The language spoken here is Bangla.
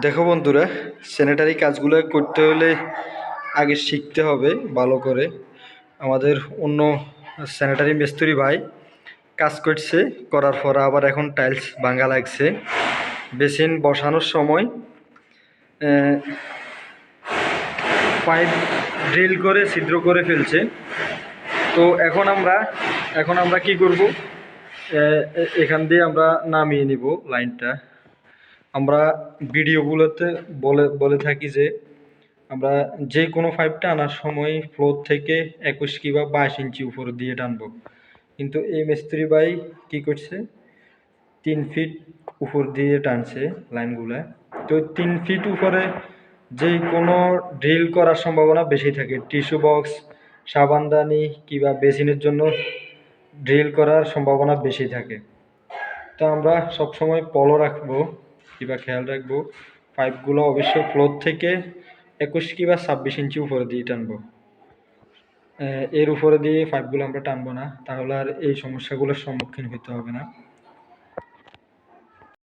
দেখো বন্ধুরা স্যানিটারি কাজগুলো করতে হলে আগে শিখতে হবে ভালো করে। আমাদের অন্য স্যানিটারি মিস্ত্রি ভাই কাজ করছে, করার পর আবার এখন টাইলস ভাঙা লাগছে। বেসিন বসানোর সময় পাইপ ড্রিল করে ছিদ্র করে ফেলছে। তো এখন আমরা এখন আমরা কি করব? এখান দিয়ে আমরা নামিয়ে নিব লাইনটা আমরা ভিডিওগুলোতে বলে বলে থাকি যে আমরা যে কোনো পাইপটা আনার সময় ফ্লোর থেকে একুশ কিংবা বাইশ ইঞ্চি উপর দিয়ে টানবো। কিন্তু এই মিস্ত্রি ভাই কী করছে? তিন ফিট উপর দিয়ে টানছে লাইনগুলো। তো তিন ফিট উপরে যে কোনো ড্রিল করার সম্ভাবনা বেশি থাকে। টিস্যু বক্স সাবানদানি কিংবা বেসিনের জন্য ড্রিল করার সম্ভাবনা বেশি থাকে। তো আমরা সবসময় পলো রাখব। কিংবা খেয়াল রাখব। পাইপগুলো অবশ্য ফ্লোর থেকে একুশ কিবা ছাব্বিশ ইঞ্চি উপরে দিয়ে টানবো। এর উপরে দিয়ে পাইপগুলো আমরা টানবো না, তাহলে আর এই সমস্যাগুলোর সম্মুখীন হতে হবে না।